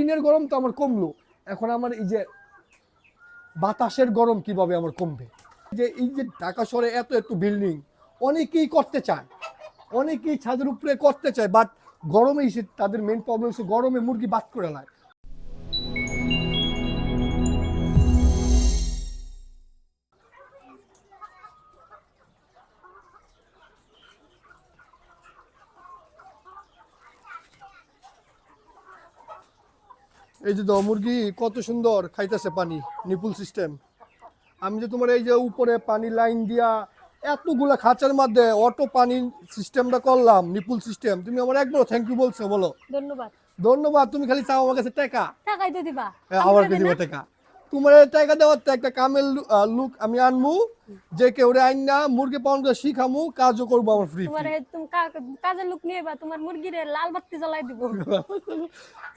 টিনের গরম তো আমার কমলো। এখন আমার এই যে বাতাসের গরম কীভাবে আমার কমবে? যে, এই যে ঢাকা শহরে এত একটু বিল্ডিং অনেকেই করতে চায়। অনেকেই ছাদের উপরে করতে চায় বাট গরমে এসে তাদের মেন প্রবলেম হচ্ছে গরমে মুরগি বাদ করে নেয় এই যে মুরগি কত সুন্দর খাইতেছে পানি নিপুল সিস্টেম আমি যে তোমার এই যে উপরে পানি লাইন দিয়া এতগুলা খাঁচার মধ্যে অটো পানি সিস্টেমটা করলাম নিপুল সিস্টেম তুমি আমার একবার থ্যাংক ইউ বলছো বলো। ধন্যবাদ। ধন্যবাদ তুমি খালি চাও আমার কাছে টাকা? টাকাই তো দিবা। হ্যাঁ, আবার দিবা টাকা? তোমার টাকা দেওয়ার একটা কামের লুক আমি আনমু। যে কেউ রে আইন না মুরগি পালন করে শিখামু কাজও করব আমার ফ্রি তোমার তুমি কাজের লোক নিয়ে বা তোমার মুরগির লাল বাতি জ্বলাই দিব।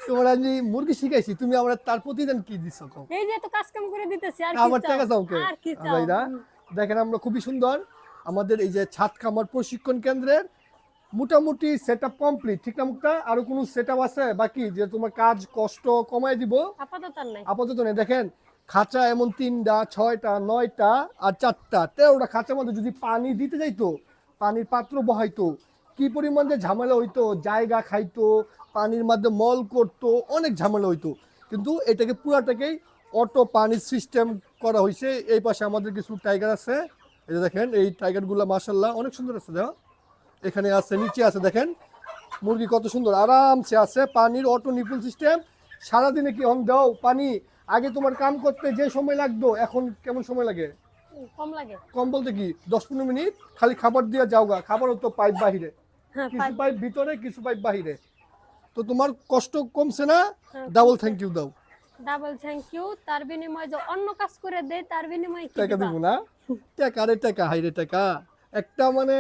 তোমার আমি মুরগি শিখাইছি তুমি আমার তার প্রতিদিন কি কও? এই যে তো কাজ কাম করে দিতেছি আর আমার টাকা চাও কে? আর কি চাও? দেখেন আমরা খুবই সুন্দর। আমাদের এই যে ছাদ খামার প্রশিক্ষণ কেন্দ্রের মোটামুটি সেট আপ কমপ্লিট ঠিক না মুক্তা? আরও কোনো সেট আছে? বাকি যে তোমার কাজ কষ্ট কমায় দিব? আপাতত নাই। আপাতত নেই। দেখেন খাঁচা এমন তিনটা, ছয়টা, নয়টা আর চারটা। তেরোটা খাঁচার মধ্যে যদি পানি দিতে যাইতো, পানির পাত্র বহাইতো, কি পরিমাণ যে ঝামেলা হইতো, জায়গা খাইতো, পানির মধ্যে মল করতো, অনেক ঝামেলা হইতো। কিন্তু এটাকে পুরাটাকেই অটো পানির সিস্টেম করা হয়েছে এই পাশে আমাদের কিছু টাইগার আছে। এই যে দেখেন, এই টাইগারগুলো মাসাল্লাহ অনেক সুন্দর আছে, দেখো। এখানে আছে, নিচে আছে, দেখেন। মুরগি কত সুন্দর, আরামসে আছে। পানির অটো নিপুল সিস্টেম। সারাদিনে কি হন দাও, পানি আগে তোমার কাম করতে যে সময় লাগতো এখন কেমন সময় লাগে? কম লাগে। কম বলতে কি? দশ পনেরো মিনিট খালি খাবার দিয়ে যাওগা খাবারও তো পাইপ বাহিরে। হ্যাঁ কিছু পাইপ। ভিতরে কিছু পাইপ বাহিরে। তো তোমার কষ্ট কমছে না? ডাবল থ্যাংক ইউ দাও। ডাবল থ্যাংক ইউ তার বিনিময়ে যে অন্য কাজ করে দেয় তার বিনিময়ে কি টাকা দিবা? না? টাকা রে টাকা হাইরে টাকা। একটা মানে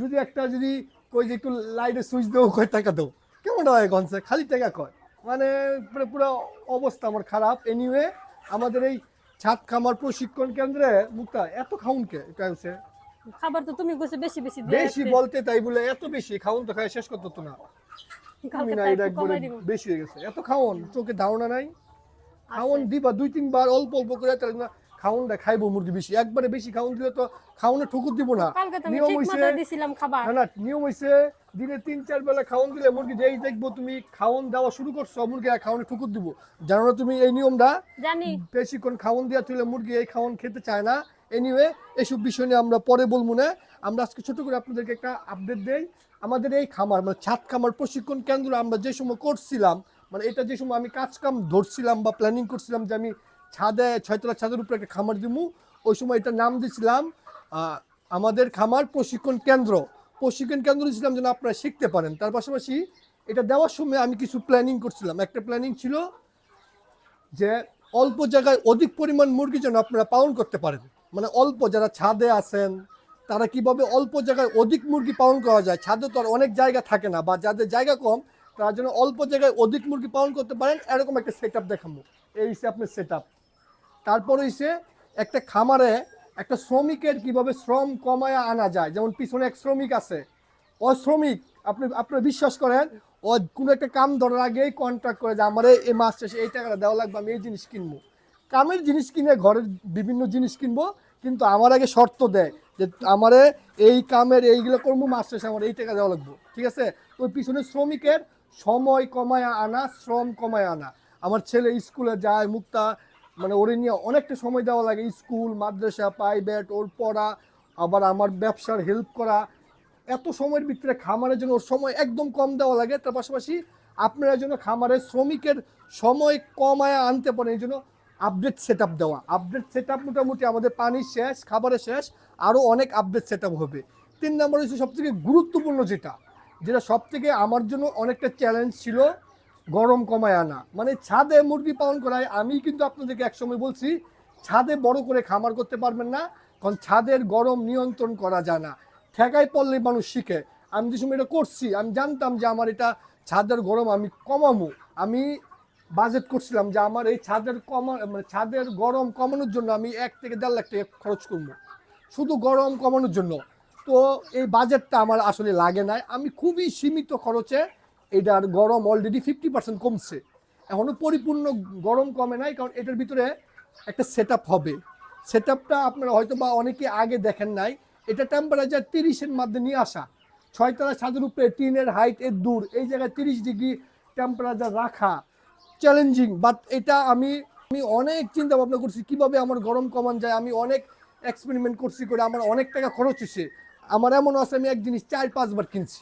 যদি একটা যদি কই যে একটু লাইটে সুইচ দেবো কয় টাকা দেবো কেমন হয় গনছে খালি টাকা কয়। মানে পুরো অবস্থা আমার খারাপ। এনিওয়ে আমাদের এই ছাদ খামার প্রশিক্ষণ কেন্দ্রে মুক্তা এত খাউন কে এটা হচ্ছে খাবার তো তুমি কইছো বেশি বেশি দিয়ে বেশি বলতে তাই বলে এত বেশি খাউন তো খাই শেষ করতে তো না। তুমি না এটা একবারে বেশি হয়ে গেছে। এত খাওন চোখে ধারণা নাই। খাওন দিবা দুই তিনবার অল্প অল্প করে তাহলে না খাওনটা খাইবো মুরগি বেশি। একবারে বেশি খাওন দিলে তো খাওনে ঠুকুর দিব না। নিয়ম হইছে না না নিয়ম হইছে দিনে তিন চার বেলা খাওন দিলে মুরগি যেই দেখব তুমি খাওন দেওয়া শুরু করছ মুরগি আর খাওনে ঠুকুর দিব। জানো না তুমি এই নিয়মটা? জানি। বেশিক্ষণ দেওয়া তুলে মুরগি এই খাওন খেতে চায় না। এনিওয়ে এসব বিষয় নিয়ে আমরা পরে বলব না। আমরা আজকে ছোট করে আপনাদেরকে একটা আপডেট দেই। আমাদের এই খামার মানে ছাদ খামার প্রশিক্ষণ কেন্দ্র আমরা যে সময় করছিলাম মানে এটা যে সময় আমি কাজ কাম ধরছিলাম বা প্ল্যানিং করছিলাম যে আমি ছাদে, ছয়তলা ছাদের উপরে একটা খামার দিব ওই সময় এটা নাম দিয়েছিলাম আমাদের খামার প্রশিক্ষণ কেন্দ্র। প্রশিক্ষণ কেন্দ্র দিয়েছিলাম যেন আপনারা শিখতে পারেন। তার পাশাপাশি এটা দেওয়ার সময় আমি কিছু প্ল্যানিং করছিলাম। একটা প্ল্যানিং ছিল যে অল্প জায়গায় অধিক পরিমাণ মুরগি যেন আপনারা পালন করতে পারেন। মানে অল্প যারা ছাদে আছেন, তারা কীভাবে অল্প জায়গায় অধিক মুরগি পালন করা যায়? ছাদে তো আর অনেক জায়গা থাকে না বা যাদের জায়গা কম, তারা যেন অল্প জায়গায় অধিক মুরগি পালন করতে পারেন। এরকম একটা সেট আপ দেখাবো এই হচ্ছে আপনার সেট আপ তারপরে হচ্ছে একটা খামারে একটা শ্রমিকের কীভাবে শ্রম কমায় আনা যায়। যেমন পিছনে এক শ্রমিক আছে। ও শ্রমিক, আপনি, আপনারা বিশ্বাস করেন, ও কোনো একটা কাম ধরার আগেই কন্ট্রাক্ট করে যে, আমার এই মাস শেষে এই টাকাটা দেওয়া লাগবে, আমি এই জিনিস কিনবো। কামের জিনিস কিনে ঘরের বিভিন্ন জিনিস কিনবো, কিন্তু আমার আগে শর্ত দেয় যে, আমারে এই কামের এইগুলো করব, মাস শেষে আমার এই টাকা দেওয়া লাগবে। ঠিক আছে? ওই পিছনে শ্রমিকের সময় কমায় আনা, শ্রম কমায় আনা। আমার ছেলে স্কুলে যায়, মুক্তা মানে ওরে নিয়ে অনেকটা সময় দেওয়া লাগে। স্কুল, মাদ্রাসা, প্রাইভেট, ওর পড়া, আবার আমার ব্যবসার হেল্প করা। এত সময়ের ভিতরে খামারের জন্য ওর সময় একদম কম দেওয়া লাগে। তার পাশাপাশি আপনারা জন্য খামারের শ্রমিকের সময় কমায় আনতে পারেন, এই জন্য আপডেট সেট দেওয়া। আপডেট সেট মোটামুটি আমাদের পানির শেষ, খাবারের শেষ আরও অনেক আপডেট সেট হবে। তিন নম্বর হচ্ছে সবথেকে গুরুত্বপূর্ণ যেটা যেটা সব থেকে আমার জন্য অনেকটা চ্যালেঞ্জ ছিল গরম কমায় আনা। মানে ছাদে মুরগি পালন করায়, আমি কিন্তু আপনাদেরকে একসময় বলছি, ছাদে বড় করে খামার করতে পারবেন না, কারণ ছাদের গরম নিয়ন্ত্রণ করা যায় না। ঠেকায় পড়লে মানুষ শিখে। আমি যে সময় এটা করছি, আমি জানতাম যে আমার এটা ছাদের গরম আমি কমামো আমি বাজেট করছিলাম যে আমার এই ছাদের কমা মানে ছাদের গরম কমানোর জন্য আমি এক থেকে দেড় লাখ টাকা খরচ করব। শুধু গরম কমানোর জন্য। তো এই বাজেটটা আমার আসলে লাগে না আমি খুবই সীমিত খরচে এটার গরম অলরেডি ফিফটি পার্সেন্ট কমছে। এখনও পরিপূর্ণ গরম কমে নাই, কারণ এটার ভিতরে একটা সেট হবে। সেট আপনারা হয়তো বা অনেকে আগে দেখেন নাই। এটা টেম্পারেচার তিরিশের মধ্যে নিয়ে আসা। ছয়তলা ছাদের উপরে টিনের হাইট এর দূর, এই জায়গায় তিরিশ ডিগ্রি টেম্পারেচার রাখা। চ্যালেঞ্জিং বাট এটা আমি আমি অনেক চিন্তা ভাবনা করছি, কীভাবে আমার গরম কমান যায়। আমি অনেক এক্সপেরিমেন্ট করছি করে, আমার অনেক টাকা খরচ হয়েছে আমার এমন আছে, আমি এক জিনিস চার পাঁচবার কিনছি।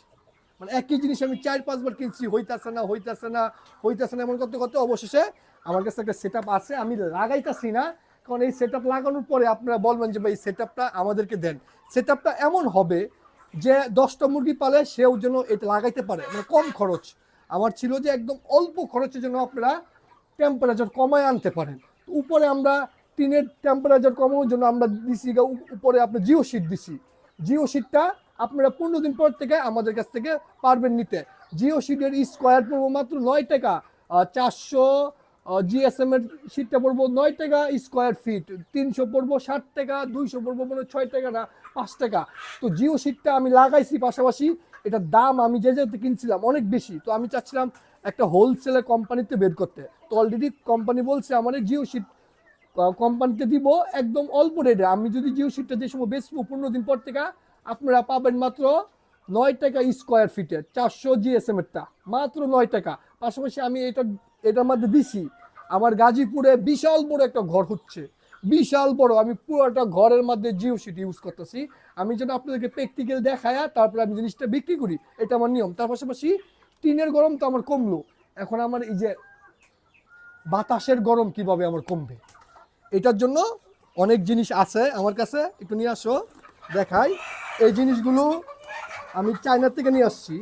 মানে একই জিনিস আমি চার, পাঁচবার কিনছি, হইতাছে না হইতাছে না হইতাছে না, এমন করতে করতে অবশেষে আমার কাছে একটা সেট আছে, আমি লাগাইতাছি না, কারণ এই সেট লাগানোর পরে আপনারা বলবেন যে ভাই সেট আমাদেরকে দেন। সেট এমন হবে যে দশটা মুরগি পালে সেও যেন এটা লাগাইতে পারে মানে কম খরচ। আমার ছিল যে একদম অল্প খরচে যেন আপনারা টেম্পারেচার কমায় আনতে পারেন। উপরে আমরা টিনের টেম্পারেচার কমানোর জন্য আমরা দিছি উপরে আপনার জিও শিট দিছি। জিও শিটটা আপনারা পনেরো দিন পর থেকে আমাদের কাছ থেকে পারবেন নিতে। জিও শিটের স্কোয়ার পড়ব মাত্র নয় টাকা চারশো জিএসএম এর শিটটা পড়ব নয় টাকা, স্কোয়ার ফিট তিনশো পড়ব ষাট টাকা, দুইশো পড়ব মনে ছয় টাকা না, পাঁচ টাকা। তো জিও শিটটা আমি লাগাইছি পাশাপাশি, এটার দাম আমি যে যেতে কিনছিলাম অনেক বেশি। তো আমি চাচ্ছিলাম একটা হোলসেলের কোম্পানিতে বের করতে। তো অলরেডি কোম্পানি বলছে আমার জিও শিট কোম্পানিতে দিব একদম অল্প রেটে আমি যদি জিও শিটটা যে সময় বেচবো পনেরো দিন পর থেকে আপনারা পাবেন মাত্র নয় টাকা স্কোয়ার ফিটের চারশো জিএসএম এরটা মাত্র নয় টাকা। পাশাপাশি আমি এটা, এটার মধ্যে দিছি, আমার গাজীপুরে বিশাল বড় একটা ঘর হচ্ছে। বিশাল বড়, আমি পুরোটা ঘরের মধ্যে জিও শিট ইউজ করতেছি। আমি যেন আপনাদেরকে প্র্যাকটিক্যাল দেখায়, তারপরে আমি জিনিসটা বিক্রি করি, এটা আমার নিয়ম। তার পাশাপাশি টিনের গরম তো আমার কমলো। এখন আমার এই যে বাতাসের গরম কীভাবে আমার কমবে? এটার জন্য অনেক জিনিস আছে আমার কাছে, একটু নিয়ে আসো, দেখাই। এই জিনিসগুলো আমি চায়নার থেকে নিয়ে আসছি।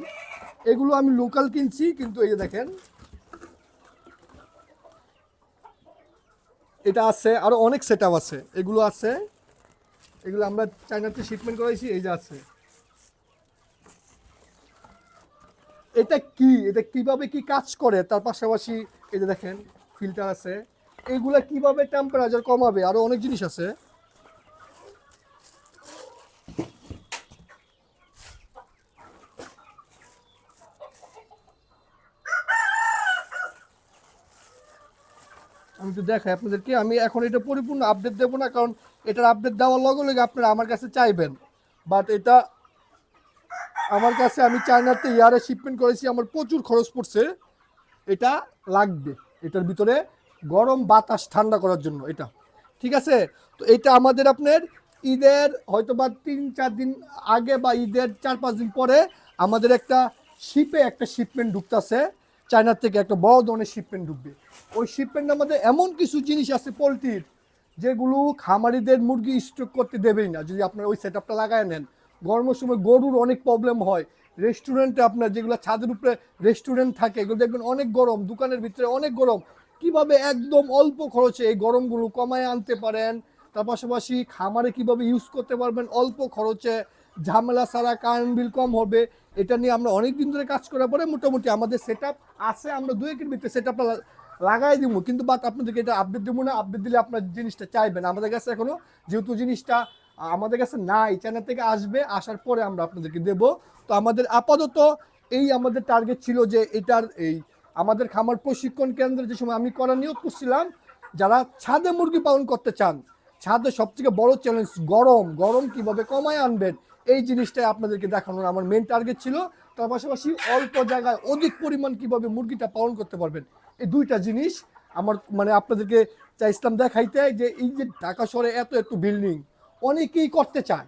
এগুলো আমি লোকাল কিনছি, কিন্তু এই যে দেখেন, এটা আছে, আরও অনেক সেট আছে। এগুলো আছে, এগুলো আমরা চায়নাতে শিপমেন্ট করাইছি, এই যে আছে। এটা কি? এটা কীভাবে কি কাজ করে? তার পাশাপাশি এই যে দেখেন ফিল্টার আছে। এগুলা কীভাবে টেম্পারেচার কমাবে? আরও অনেক জিনিস আছে। আমি তো দেখাই আপনাদেরকে, আমি এখন এটা পরিপূর্ণ আপডেট দেবো না, কারণ এটার আপডেট দেওয়ার লগে লগে আপনারা আমার কাছে চাইবেন। বাট এটা আমার কাছে, আমি চায়নাতে ইয়ারে শিপমেন্ট করেছি, আমার প্রচুর খরচ পড়ছে। এটা লাগবে, এটার ভিতরে গরম বাতাস ঠান্ডা করার জন্য এটা। ঠিক আছে? তো এটা আমাদের আপনার ঈদের হয়তো বা তিন চার দিন আগে বা ঈদের চার পাঁচ দিন পরে আমাদের একটা শিপে একটা শিপমেন্ট ঢুকতেছে। চায়নার থেকে একটা বড় ধরনের শিপমেন্ট ঢুকবে। ওই শিপমেন্টের মধ্যে এমন কিছু জিনিস আছে পোলট্রির, যেগুলো খামারিদের মুরগি স্টক করতে দেবেই না। যদি আপনারা ওই সেট আপটা লাগায় নেন, গরমের সময় গরুর অনেক প্রবলেম হয়। রেস্টুরেন্টে আপনার যেগুলো ছাদের উপরে রেস্টুরেন্ট থাকে, এগুলো দেখবেন অনেক গরম, দোকানের ভিতরে অনেক গরম। কীভাবে একদম অল্প খরচে এই গরমগুলো কমায় আনতে পারেন? তার পাশাপাশি খামারে কীভাবে ইউজ করতে পারবেন? অল্প খরচে ঝামেলা ছাড়া কারেন্ট বিল কম হবে, এটা নিয়ে আমরা অনেক দিন ধরে কাজ করার পরে মোটামুটি আমাদের সেট আছে। আমরা দু একের ভিতরে সেট লাগাই দিব কিন্তু বাট আপনাদেরকে এটা আপডেট দেবো না আপডেট দিলে আপনার জিনিসটা চাইবেন। আমাদের কাছে এখনও যেহেতু জিনিসটা আমাদের কাছে নাই চ্যানেল থেকে আসবে, আসার পরে আমরা আপনাদেরকে দেব। তো আমাদের আপাতত এই আমাদের টার্গেট ছিল যে এটার এই আমাদের খামার প্রশিক্ষণ কেন্দ্রে যে সময় আমি করার নিয়োগ করছিলাম, যারা ছাদে মুরগি পালন করতে চান, ছাদে সবথেকে বড় চ্যালেঞ্জ গরম গরম কীভাবে কমায় আনবেন, এই জিনিসটাই আপনাদেরকে দেখানোর আমার মেন টার্গেট ছিল। তার পাশাপাশি অল্প জায়গায় অধিক পরিমাণ কীভাবে মুরগিটা পালন করতে পারবেন এই দুইটা জিনিস আমার মানে আপনাদেরকে চাইছিলাম দেখাইতে যে এই যে ঢাকা শহরে এত একটু বিল্ডিং অনেকেই করতে চায়,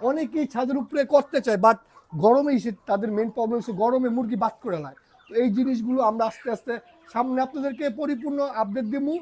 অনেকেই ছাদের উপরে করতে চায় বাট গরমে এসে তাদের মেন প্রবলেম হচ্ছে গরমে মুরগি বাদ করে নেয় তো এই জিনিসগুলো আমরা আস্তে আস্তে সামনে আপনাদেরকে পরিপূর্ণ আপডেট দেবো